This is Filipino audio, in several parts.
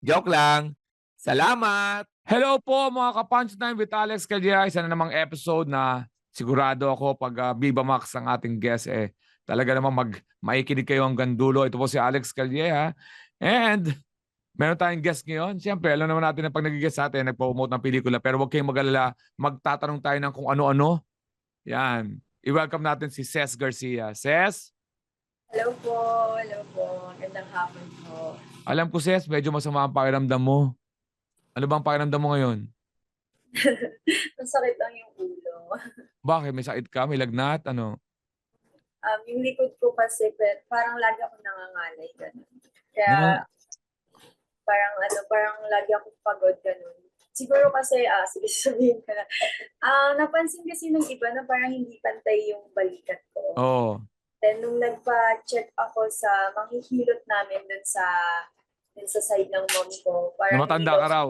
Joke lang. Salamat! Hello po mga ka-punchline with Alex Calleja. Isa na namang episode na sigurado ako pag uh, Viva Max ang ating guest eh talaga namang mag maikinig kayo hanggang dulo. Ito po si Alex Calleja. And meron tayong guest ngayon. Siyempre, alam naman natin na pag nag-guest sa atin, nagpo-promote ng pelikula. Pero huwag kayong mag-alala. Magtatanong tayo ng kung ano-ano. Yan. I-welcome natin si Ces Garcia. Ces, Hello po, hello po. Magandang hapon po. Alam ko Ces, medyo masama ang pakiramdam mo. Ano bang pakiramdam mo ngayon? Masakit lang yung ulo. Bakit? May sakit ka? May lagnat? Ano? Um, yung likod ko kasi, pe- parang lagi ako nangangalay. Ganun. Kaya, Nang- parang ano, parang lagi ako pagod. Ganun. Siguro kasi, ah, sige sabihin ko na. Ah, napansin kasi ng iba na parang hindi pantay yung balikat ko. Oo. Then, nung nagpa-check ako sa manghihilot namin dun sa dun sa side ng mom ko, parang Namatanda ka daw- raw.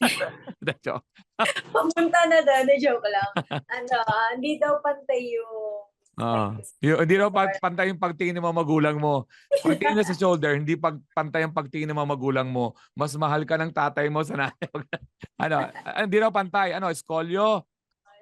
Joke. Pamunta na doon, na joke lang. ano, ah, hindi daw pantay yung Oo. Yung, hindi raw pag, pantay yung pagtingin ng mga magulang mo. Pagtingin na sa shoulder, hindi pag, pantay ang pagtingin ng mga magulang mo. Mas mahal ka ng tatay mo sa nanay. ano, ah, hindi raw pantay. Ano, skolyo.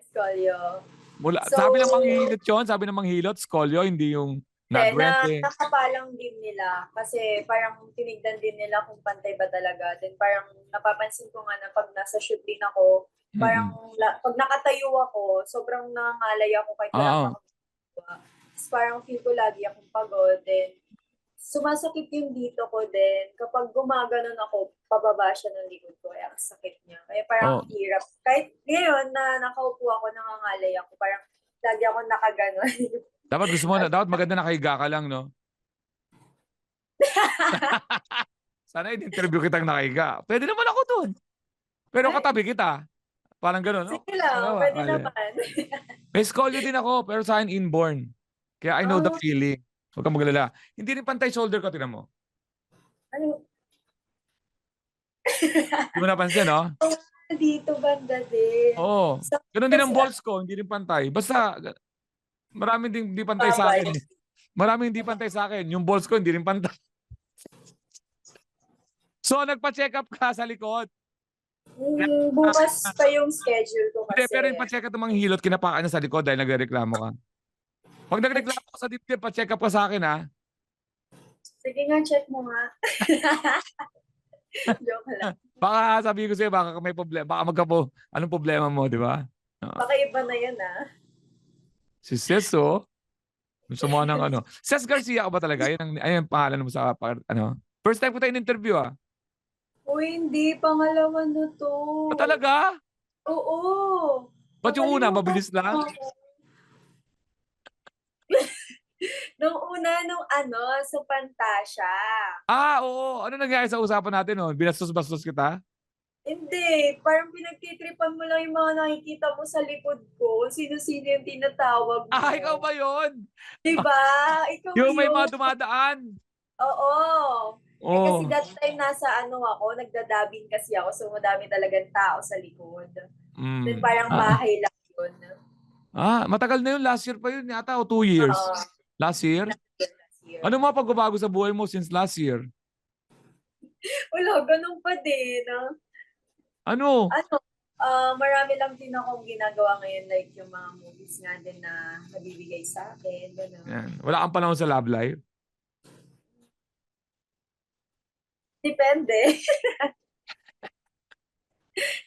scolio. Mula, So- sabi ng manghihilot yun, sabi ng manghilot, skolyo, hindi yung Nagwet na, eh. nakapalang din nila. Kasi parang tinignan din nila kung pantay ba talaga. Then parang napapansin ko nga na pag nasa shoot din ako, parang la- pag nakatayo ako, sobrang nangangalay ako kahit wala ginagawa. Tapos parang feel ko lagi akong pagod. Then sumasakit yung dito ko din. Kapag gumaganon ako, pababa siya ng likod ko. Kaya sakit niya. Kaya parang Oh. hirap. Kahit ngayon na nakaupo ako, nangangalay ako. Parang lagi ako nakaganon. Dapat gusto mo na, dapat maganda nakahiga ka lang, no? Sana in-interview kitang nakahiga. Pwede naman ako dun. Pero katabi kita. Parang gano'n, no? Sige lang, Ano pwede Kaya- naman. May scolio din ako, pero sa akin inborn. Kaya I know the Oh. feeling. Huwag kang magalala. Hindi rin pantay shoulder ko, tinan mo. ano, Hindi mo napansin, no? dito banda din. Oo. Sa- Ganun din ang balls ko, hindi rin pantay. Basta, maraming din hindi pantay sa akin. eh. Maraming hindi pantay sa akin. Yung balls ko, hindi rin pantay. So, nagpa-check up ka sa likod. Mm, bukas pa yung schedule ko Hindi, kasi. pero yung pa-check up ng mga hilot, kinapakan niya sa likod dahil nagreklamo ka. Pag nagreklamo ka sa dibdib, pa-check up ka sa akin, ha? Sige nga, check mo nga. Joke lang. Baka sabihin ko sa'yo, baka may problema. Baka magkapo, anong problema mo, di ba? Baka iba na yun ah. Si Ces, oh. Mo ng ano. Ces Garcia ka ba talaga? Yan ang, ayun ang pangalan mo sa, ano. First time ko tayo in-interview, ah. Uy, hindi. Pangalawa na to. Ah, talaga? Oo. Ba't yung una, mabilis lang? nung una, nung ano, sa Pantasya. Ah, oo. Ano nangyari sa usapan natin, oh? Binastos-bastos kita? Hindi, parang pinagtitripan mo lang yung mga nakikita mo sa likod ko. Sino-sino yung tinatawag mo. Ah, ikaw ba yun? Diba? Ikaw Yung may yun. mga dumadaan. Oo. Eh, Oh. kasi that time nasa ano ako, nagdadabing kasi ako. So madami talagang tao sa likod. Mm. Then parang Ah. bahay lang yun. Ah, matagal na yun. Last year pa yun yata o two years. Oo. Last year? last year. Ano mga pagbabago sa buhay mo since last year? Wala, ganun pa din. ah. Ano? Ano, ah, marami lang din akong ginagawa ngayon. Like yung mga movies nga din na nabibigay sa akin. Ganun. Yan. Wala kang panahon sa love life? Depende.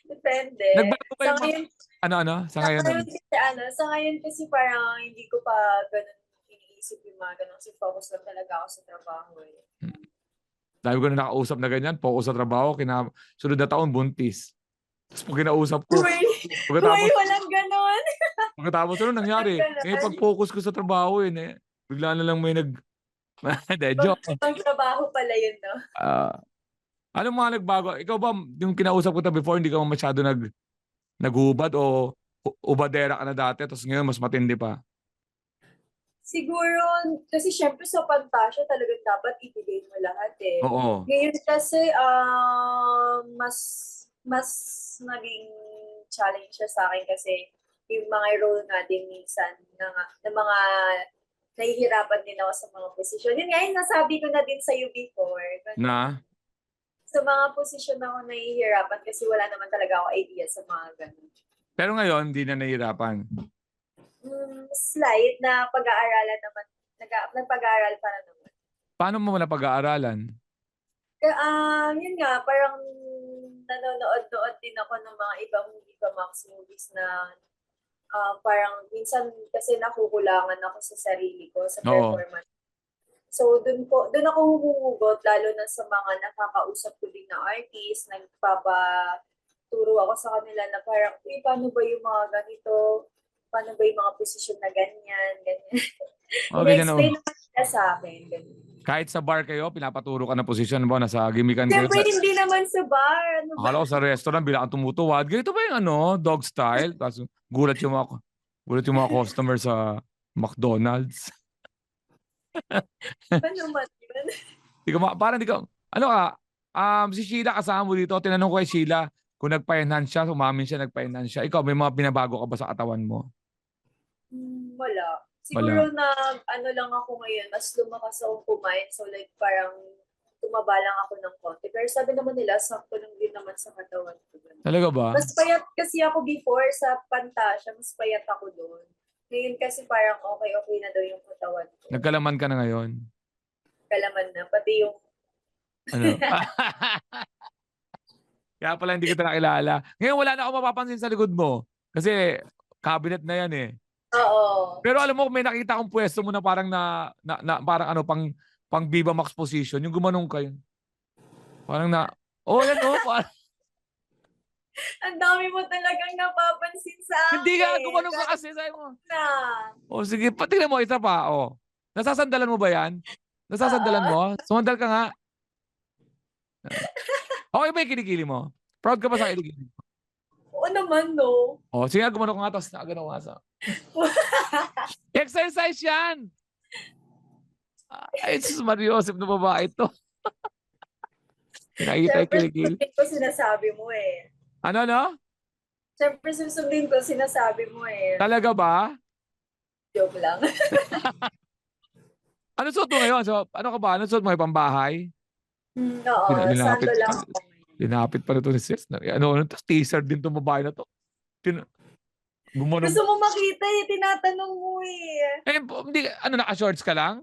Depende. Nagbago ba yung mga... ngayon, Ano, ano? Sa sa ngayon? ano? ngayon kasi, ano, sa ngayon kasi parang hindi ko pa ganun iniisip yung mga ganun. Kasi focus lang talaga ako sa trabaho eh. Dahil ko na nakausap na ganyan, focus sa trabaho, kina... sunod na taon, buntis. Tapos pag kinausap ko, Uy, pagkatapos, uy, walang ganun. pagkatapos ano nangyari? Eh, pag-focus ko sa trabaho, eh, eh, bigla na lang may nag... Hindi, joke. Ang trabaho pala yun, no? Ah, Ano mga nagbago? Ikaw ba, yung kinausap ko ta before, hindi ka masyado nag, naghubad o u- ubadera ka na dati, tapos ngayon mas matindi pa? Siguro, kasi syempre sa Pantasya talagang dapat ibigay mo lahat eh. Oo. Ngayon kasi, ah, mas, mas naging challenge siya sa akin kasi yung mga role natin minsan na, na mga nahihirapan din ako sa mga posisyon. Yun nga yung nasabi ko na din sa you before. Na? Sa mga posisyon ako nahihirapan kasi wala naman talaga ako idea sa mga ganun. Pero ngayon, hindi na nahihirapan. Mm, slight na pag-aaralan naman. Nag nagpag-aaral para naman. Paano mo na pag-aaralan? Kaya, um, yun nga, parang nanonood-nood din ako ng mga ibang Viva Max movies na ah, parang minsan kasi nakukulangan ako sa sarili ko, sa Oo. performance. So, dun, ko, dun ako humuhugot, lalo na sa mga nakakausap ko din na artist, nagpapaturo ako sa kanila na parang, uy, paano ba yung mga ganito? Paano ba yung mga posisyon na ganyan? Ganyan. O, ganyan explain naman nila sa akin. Ganyan. Kahit sa bar kayo, pinapaturo ka na posisyon ba? Nasa gimikan kayo? Siyempre, Sa, hindi naman sa bar. Ano akala ko sa restaurant, bilang tumutuwad. Ganito ba yung ano, dog style? Tapos gulat yung mga, gulat yung mga customer sa McDonald's. Ano naman yun? Di ma- parang di ka, ano ka, um, si Sheila kasama mo dito, tinanong ko kay Sheila, kung nagpa-enhance siya, umamin siya, nagpa-enhance siya. Ikaw, may mga binabago ka ba sa katawan mo? Hmm, Wala. Siguro na ano lang ako ngayon, mas lumakas akong kumain. So like parang tumaba lang ako ng konti. Pero sabi naman nila, sakto lang din naman sa katawan ko. Talaga ba? Mas payat kasi ako before sa Pantasya, mas payat ako doon. Ngayon kasi parang okay-okay na daw yung katawan ko. Nagkalaman ka na ngayon. Kalaman na. Pati yung, Ano? Kaya pala hindi kita nakilala. Ngayon wala na ako mapapansin sa likod mo. Kasi cabinet na yan eh. Oo. Pero alam mo, may nakita akong pwesto mo na parang na, na, na parang ano, pang, pang Viva Max position. Yung gumanong ka yun. Parang na, oh, yan oh. parang- Ang dami mo talagang napapansin sa akin. hindi ka, gumanong ka kasi. Sabi mo. Na. Oh, sige, patingnan mo, isa pa. Oh. Nasasandalan mo ba yan? Nasasandalan mo? Sumandal ka nga. Okay ba yung kinikili mo? Proud ka ba sa kinikili? Oo naman, no? Oh, sige, gumanong ka nga, tapos nakaganaw nga sa... Exercise yan! Ay, sus, Mariosep na babae ito. Nakikita yung susundin ko sinasabi mo eh. Ano, no? Siyempre, susundin ko sinasabi mo eh. Talaga ba? Joke lang. Ano suot mo ngayon? So, ano ka ba? Ano suot mo? Pambahay? Mm, Oo, Nila- nilapit sando lang ka. ako. Linapit pa na ito ni Sis. Ano, ano, tapos teaser din itong babae na to. Tin Gumanong. Gusto mo makita eh, tinatanong mo eh. Eh, hindi, ano, naka-shorts ka lang?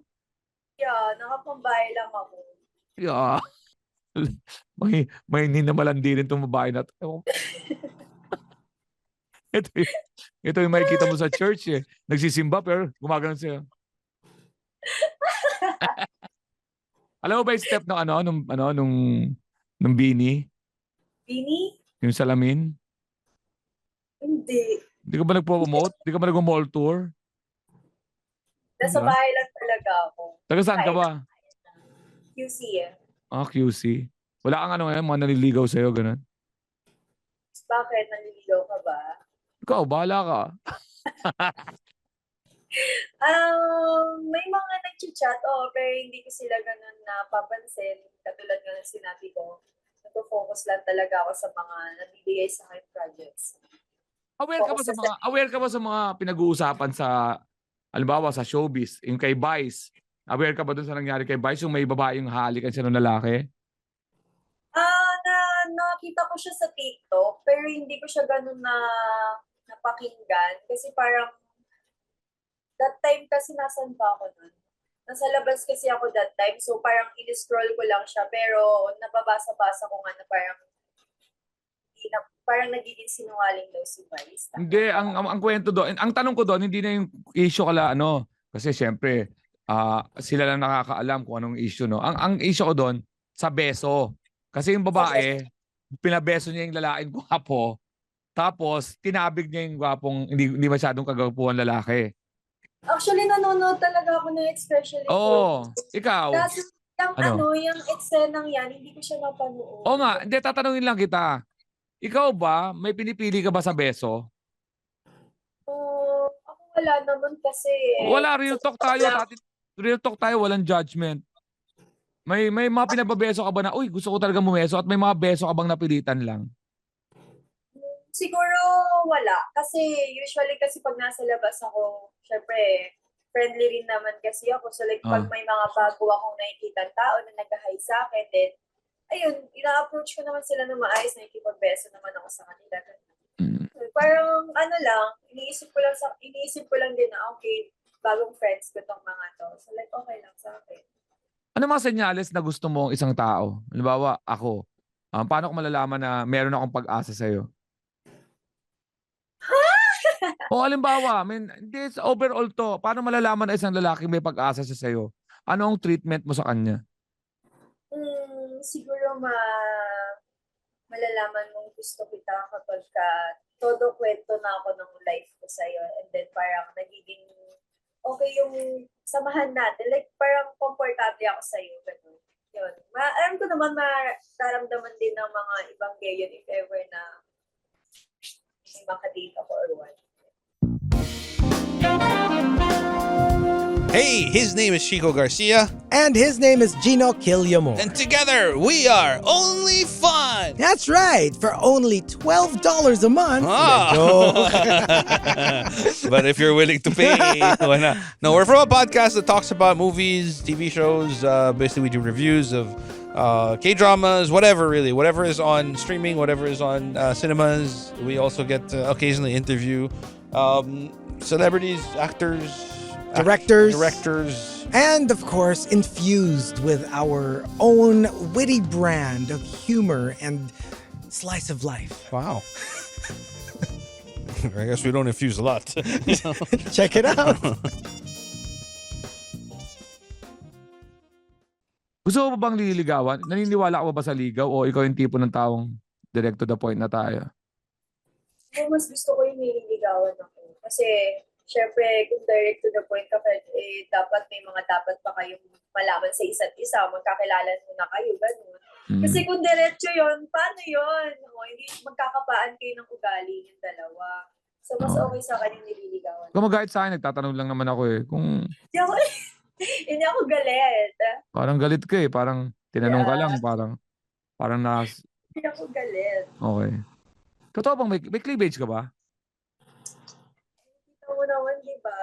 Yeah, nakapambahay lang ako. Yeah. may, may ninamalandi rin itong babae na to. Ito, yung, ito yung makikita mo sa church eh. Nagsisimba pero gumagano siya. Alam mo ba yung step ng ano, nung, ano, nung, nung bini? Bini? Yung salamin? Hindi. Hindi ka ba nagpo-promote? Hindi ka ba nag-mall tour? Nasa Diba? bahay lang talaga ako. Taga saan ka ba? QC eh. Ah, QC. Wala kang ano ngayon, mga naliligaw sa'yo, ganun. Bakit? Naliligaw ka ba? Ikaw, bahala ka. Um, may mga nag-chat, oh, pero hindi ko sila ganun napapansin. Katulad nga ng sinabi ko, nag-focus lang talaga ako sa mga nabibigay sa akin projects. Aware ka ba sa mga aware ka ba sa mga pinag-uusapan sa halimbawa sa showbiz, yung kay Vice? Aware ka ba dun sa nangyari kay Vice yung may babaeng halikan siya ng lalaki? Ah, na nakita ko siya sa TikTok, pero hindi ko siya ganun na napakinggan kasi parang that time kasi nasan ba ako nun? Nasa labas kasi ako that time, so parang in-scroll ko lang siya, pero nababasa-basa ko nga na parang na, parang nagiging sinungaling daw si Vice. Hindi, ang, ang ang kwento doon, ang tanong ko doon hindi na yung issue kala ano, kasi syempre ah sila lang nakakaalam kung anong issue no. Ang ang issue ko doon sa beso. Kasi yung babae, pinabeso niya yung lalaking gwapo. Tapos tinabig niya yung gwapong hindi, hindi masyadong kagwapuhan lalaki. Actually, nanonood talaga ako ng especially Oo, ikaw. Kaso, Yung Ano? ano, yung eksenang yan, hindi ko siya napanood. Oo nga, hindi, tatanungin lang kita. Ikaw ba, may pinipili ka ba sa beso? Oh, ako wala naman kasi. eh. Wala, real talk tayo. Tati, real talk tayo, walang judgment. May may mga pinababeso ka ba na, uy, gusto ko talaga mumeso at may mga beso ka bang napilitan lang? Siguro wala. Kasi usually kasi pag nasa labas ako, syempre, friendly rin naman kasi ako. So like, pag Ah. may mga bago akong nakikita tao na nag-hi sa akin, then, ayun, ina-approach ko naman sila na maayos, nakikipagbeso naman ako sa kanila. Mm. Parang, ano lang, iniisip ko lang, sa, iniisip ko lang din na, okay, bagong friends ko tong mga to. So like, okay lang sa akin. Ano mga senyales na gusto mo ang isang tao? Halimbawa, ako. Ah, paano ko malalaman na meron akong pag-asa sa'yo? O halimbawa, I mean, sa overall to. Paano malalaman na isang lalaki may pag-asa siya sa'yo? Ano ang treatment mo sa kanya? Hmm, siguro ma malalaman mong gusto kita kapag ka todo kwento na ako ng life ko sa'yo and then parang nagiging okay yung samahan natin. Like parang komportable ako sa'yo. Ganun. Yun. Ma alam ko naman mararamdaman din ng mga ibang gay yun if ever na may makadate ako or what. Hey, his name is Chico Garcia, And his name is Gino Killiamore. and together we are Only Fun. That's right, for only $12 a month. Ah. Joke. but if you're willing to pay, why not? No, we're from a podcast that talks about movies, TV shows. Uh, basically, we do reviews of uh, K dramas, whatever, really, whatever is on streaming, whatever is on uh, cinemas. We also get to occasionally interview um, celebrities, actors, Directors. directors. and of course, infused with our own witty brand of humor and slice of life. Wow. I guess we don't infuse a lot. Check it out. Gusto mo ba bang liligawan? Naniniwala ka ba, ba sa ligaw o ikaw yung tipo ng taong direct to the point na tayo? Ako mas gusto ko yung nililigawan ako. Kasi, syempre, kung direct to the point ka, eh, dapat may mga dapat pa kayong malaman sa isa't isa. Magkakilala muna kayo, ganun. Mm. Kasi kung diretso yon paano yon O, hindi magkakapaan kayo ng ugali yung dalawa. So, mas okay sa akin yung nililigawan. Kung mag sa akin, nagtatanong lang naman ako eh. Kung Hindi ako, hindi ako galit. parang galit ka eh. Parang tinanong ka Yeah. lang. Parang, parang nas... Hindi ako galit. Okay. Totoo bang may, may cleavage ka ba? Kita mo naman, di ba?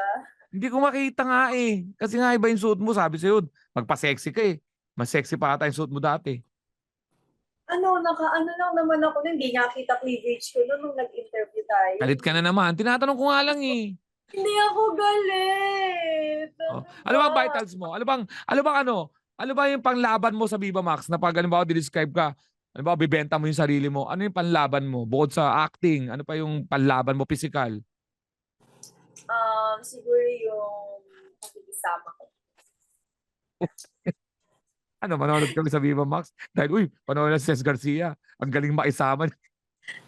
Hindi ko makita nga eh. Kasi nga iba yung suot mo. Sabi sa'yo, magpa-sexy ka eh. Mas sexy pa ata yung suot mo dati. Ano, naka, ano lang naman ako, nun, hindi nakita cleavage ko noon nung nag-interview tayo. Galit ka na naman. Tinatanong ko nga lang eh. Hindi ako galit. Oh. Ano bang vitals mo? Ano bang, ano bang ano? Ano ba yung panglaban mo sa Viva Max na pag halimbawa describe ka, halimbawa bibenta mo yung sarili mo, ano yung panlaban mo? Bukod sa acting, ano pa yung panlaban mo physical? Um, siguro yung pakikisama ko. Ano, manonood kami sa Viva Max? Dahil, uy, panood na si Cez Garcia. Ang galing maisama.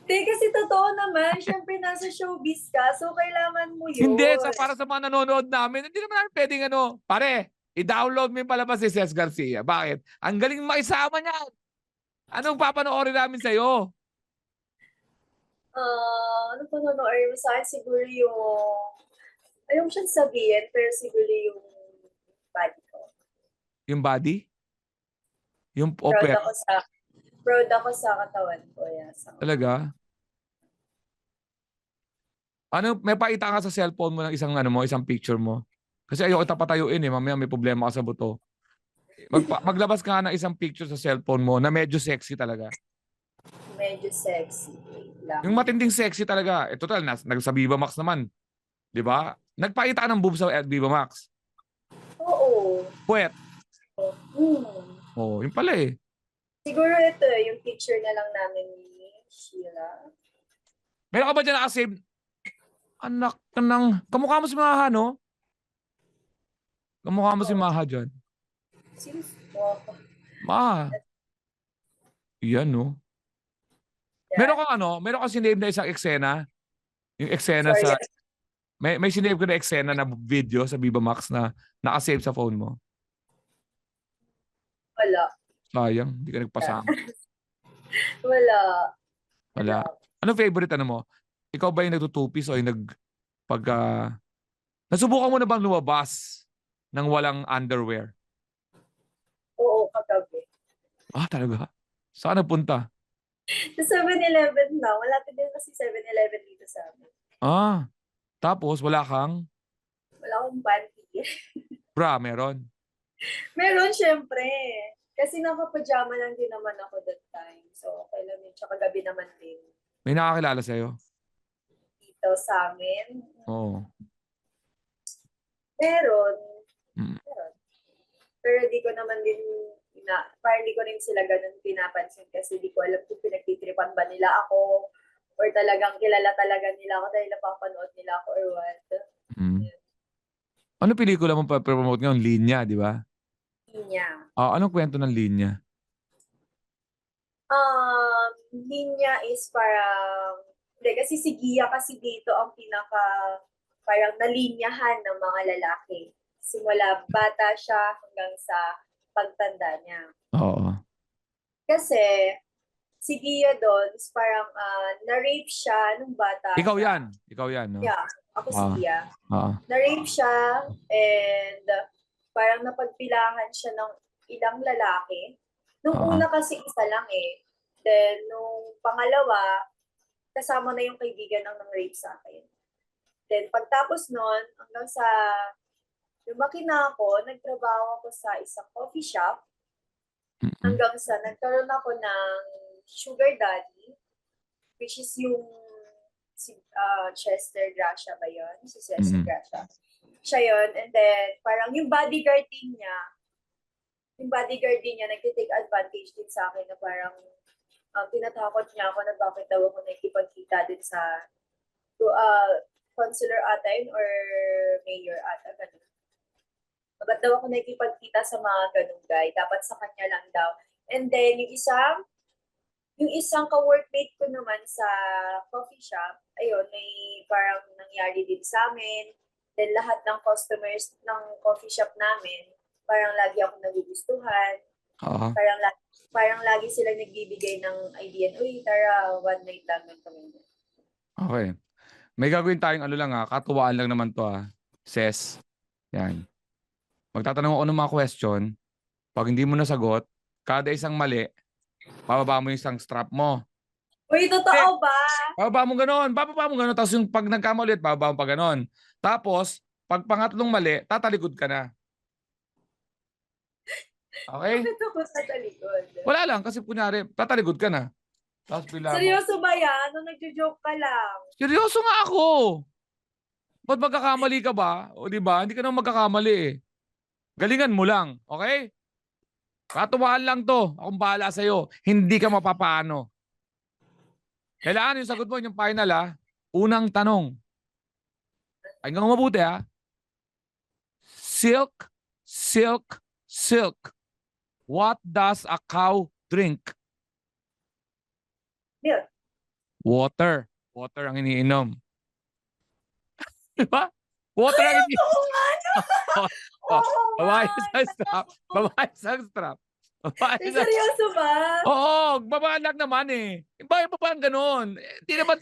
Hindi, kasi totoo naman. Siyempre, nasa showbiz ka. So, kailangan mo yun. Hindi, sa, para sa mga nanonood namin, hindi naman namin pwedeng ano, pare, i-download mo yung palabas si Cez Garcia. Bakit? Ang galing maisama niya. Anong papanoorin namin sa'yo? Ah, ano pa nanonood mo sa akin? Siguro yung... Ayaw ko siyang sabihin, pero siguro yung body ko. Yung body? Yung Proud opera? ako sa... Proud ako sa katawan ko. Yeah, sa Talaga? Ano, may pakita ka sa cellphone mo ng isang ano mo, isang picture mo. Kasi ayoko kita patayuin eh, mamaya may problema ka sa buto. Magpa- maglabas ka nga ng isang picture sa cellphone mo na medyo sexy talaga. medyo sexy. Lang. Yung matinding sexy talaga. Eh, total, nas, nag, sa Viva Max naman. Di ba? Nagpakita ka ng boobs sa Viva Max. Oo. Puwet. Hmm. Oo, yun pala eh. Siguro ito, yung picture na lang namin ni Sheila. Meron ka ba dyan nakasave? Anak ka ng... Kamukha mo si Maha, no? Kamukha mo si Maha dyan. Sino? Wow. Ma. Yan, no? Meron kang ano, meron kang sinave na isang eksena. Yung eksena Sorry. sa... May, may sinave ko na eksena na video sa Viva Max na nakasave sa phone mo. Wala. Sayang, hindi ka nagpasama. Wala. Wala. Ano favorite ano mo? Ikaw ba yung nagtutupis o yung nag pag ah, nasubukan mo na bang lumabas ng walang underwear? Oo, kagabi. Ah, talaga? Saan nagpunta? Sa 7-Eleven na. Wala din kasi 7-Eleven dito sa amin. Ah, tapos wala kang Wala akong panty. bra, meron. Meron, syempre. Kasi naka-pajama lang din naman ako that time. So, okay lang yun. Tsaka gabi naman din. May nakakilala sa'yo? Dito sa amin. Oo. Meron. Mm. Meron. Pero di ko naman din na, parang di ko rin sila ganun pinapansin kasi di ko alam kung pinagtitripan ba nila ako or talagang kilala talaga nila ako dahil napapanood nila ako or what. Mm. Ano pelikula mo pa promote ngayon? Linya, di ba? Niya. Ah, anong kwento ng linya? Um, linya is parang, hindi, kasi si Gia kasi dito ang pinaka, parang nalinyahan ng mga lalaki. Simula bata siya hanggang sa pagtanda niya. Oo. Kasi, si Gia doon is parang ah, na-rape siya nung bata. Ikaw siya. yan. Ikaw yan, no? Yeah, ako si Ah. Gia. Oo. Na-rape siya and uh, parang napagpilangan siya ng ilang lalaki. Nung Ah. una kasi isa lang eh. Then, nung pangalawa, kasama na yung kaibigan ng nang-rape sa akin. Then, pagtapos nun, hanggang sa lumaki na ako, nagtrabaho ako sa isang coffee shop Mm-mm. hanggang sa nagkaroon ako ng sugar daddy, which is yung si ah, Chester Gracia ba yun? Si Chester Mhm. Gracia. Siya yun. And then, parang yung bodyguard din niya, yung bodyguard din niya, nag-take advantage din sa akin na parang um, tinatakot niya ako na bakit daw ako nakikipagkita din sa to, uh, consular ata yun or mayor ata, ganun. Ba't daw ako nakikipagkita sa mga ganung guy? Dapat sa kanya lang daw. And then, yung isang, yung isang ka-workmate ko naman sa coffee shop, ayun, may parang nangyari din sa amin. Then, lahat ng customers ng coffee shop namin, parang lagi ako nagugustuhan. Oo. Parang, lagi, parang lagi sila nagbibigay ng idea, uy, tara, one night lang ng kami. Okay. May gagawin tayong ano lang ha, katuwaan lang naman to ha. Ses. Yan. Magtatanong ako ng mga question. Pag hindi mo nasagot, kada isang mali, bababa mo yung isang strap mo. Uy, totoo ba? Bababa mo ganon, bababa mo ganon. Tapos yung pag nagkama ulit, bababa mo pa ganon. Tapos, pag pangatlong mali, tatalikod ka na. Okay? Bakit ako sa talikod? Wala lang, kasi kunyari, tatalikod ka na. Tapos pila mo. Seryoso ba yan? Ano nagjo-joke ka lang? Seryoso nga ako. Ba't magkakamali ka ba? O di ba? Hindi ka naman magkakamali eh. Galingan mo lang, okay? Katuwaan lang to. Akong bahala sa'yo. Hindi ka mapapano. Kailangan yung sagot mo, yung final ha. Unang tanong. Hanggang mabuti ha. Silk, silk, silk. What does a cow drink? Milk. Water. Water ang iniinom. Di ba? Water ang iniinom. Oh, Babae sa strap. Babae sa strap. Babae Eh, sa seryoso ba? Oo, baba lang naman eh. Bakit baba ang ganun? Eh, Hindi naman,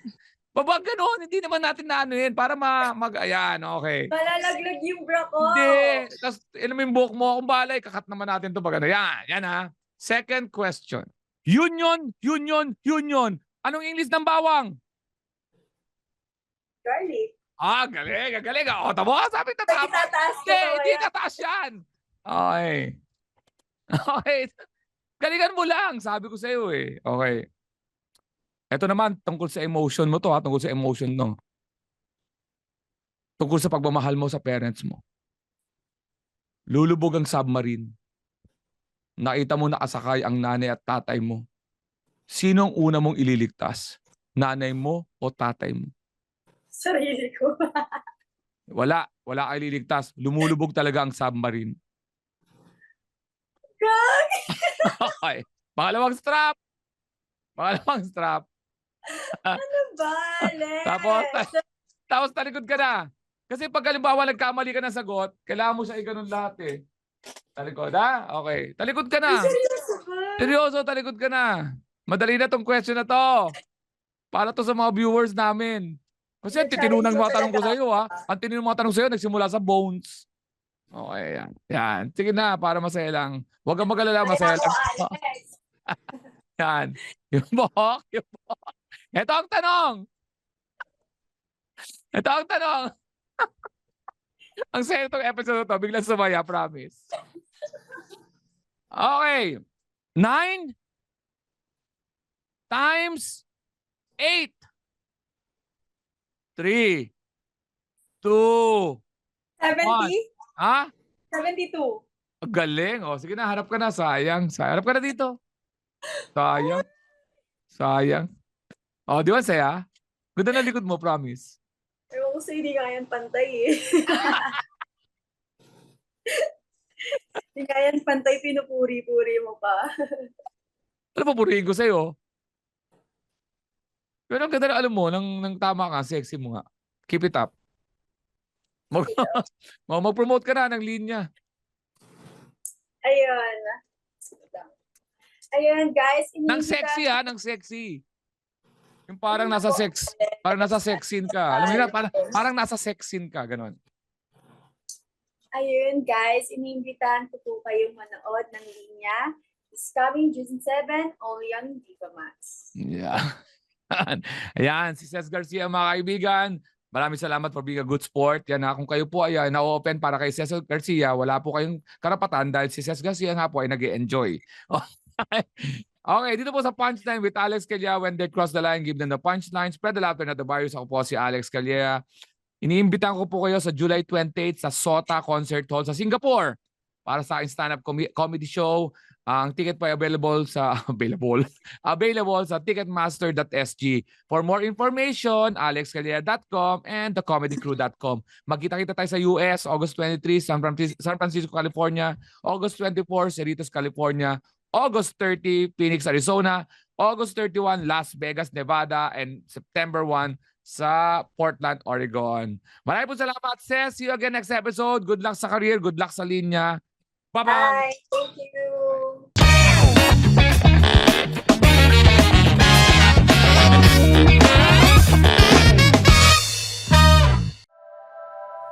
baba ganun. Hindi naman natin na ano yun para ma, mag, ayan, okay. Malalaglag yung bra ko. Hindi. Tapos, alam mo yung buhok mo, kung bahala, kakat naman natin to pag ano. Yan, yan ha. Second question. Union, union, union. Anong English ng bawang? Garlic. Ah, galing, galing. O, tamo, sabi Pag tatama. itataas ko Hindi, na hindi tataas yan. Okay. Okay. Galingan mo lang, sabi ko sa iyo eh. Okay. Ito naman, tungkol sa emotion mo to ha, tungkol sa emotion no. Tungkol sa pagmamahal mo sa parents mo. Lulubog ang submarine. Nakita mo nakasakay ang nanay at tatay mo. Sino ang una mong ililigtas? Nanay mo o tatay mo? Sarili ko. Wala. Wala ka ililigtas. Lumulubog talaga ang submarine. Gag! Okay. Pangalawang strap. Pangalawang strap. Ano ba, Lex? Tapos, tapos talikod ka na. Kasi pag halimbawa nagkamali ka ng sagot, kailangan mo siya iganon lahat eh. Talikod, ha? Okay. Talikod ka na. Seryoso ba? Seryoso, talikod ka na. Madali na tong question na to. Para to sa mga viewers namin. Kasi ang titinong ng mga tanong ko sa iyo, ha? Ang titinong ng mga tanong sa iyo, nagsimula sa bones. Okay, yan. Yan. Sige na, para masaya lang. Huwag kang magalala, masaya Ay, lang. Yan. Yung buhok, yung buhok. Ito ang tanong. Ito ang tanong. ang saya itong episode to, biglang sumaya, promise. Okay. Nine times eight. Three. Two. 70? Ha? 72. Ang Galing. O, sige na, harap ka na. Sayang. Sayang. Harap ka na dito. Sayang. Sayang. O, di ba saya? Ganda na likod mo, promise. Ewan ko sa'yo, hindi ka yan pantay eh. Hindi ka yan pantay, pinupuri-puri mo pa. Ano pa purihin ko sa'yo? Pero ang ganda na alam mo, nang, nang tama ka, sexy mo nga. Keep it up. Mag, mag- mag-promote ka na ng linya. Ayun. Ayun, guys. Nang sexy ha, nang sexy. Yung parang nasa sex, parang nasa sex scene ka. Alam mo yun, parang, parang nasa sex scene ka, ganon. Ayun, guys. Iniimbitahan ko po kayong manood ng linya. It's coming June 7, only on Viva Max. Yeah. Ayan, si Cez Garcia mga kaibigan. Maraming salamat for being a good sport. Yan na, kung kayo po ay na-open para kay Cez Garcia, wala po kayong karapatan dahil si Cez Garcia nga po ay nag enjoy Okay, dito po sa Punchline with Alex Calleja. When they cross the line, give them the punchline. Spread the laughter, not the virus. Ako po si Alex Calleja. Iniimbitan ko po kayo sa July 28 sa Sota Concert Hall sa Singapore para sa aking stand-up comi- comedy show. Ang ticket po ay available sa available available sa ticketmaster.sg. For more information, alexcalera.com and thecomedycrew.com. Magkita-kita tayo sa US, August 23, San Francisco, San Francisco, California, August 24, Cerritos, California, August 30, Phoenix, Arizona, August 31, Las Vegas, Nevada, and September 1 sa Portland, Oregon. Maraming po salamat, Ses. See you again next episode. Good luck sa career. Good luck sa linya. Bye-bye. Bye! Thank you!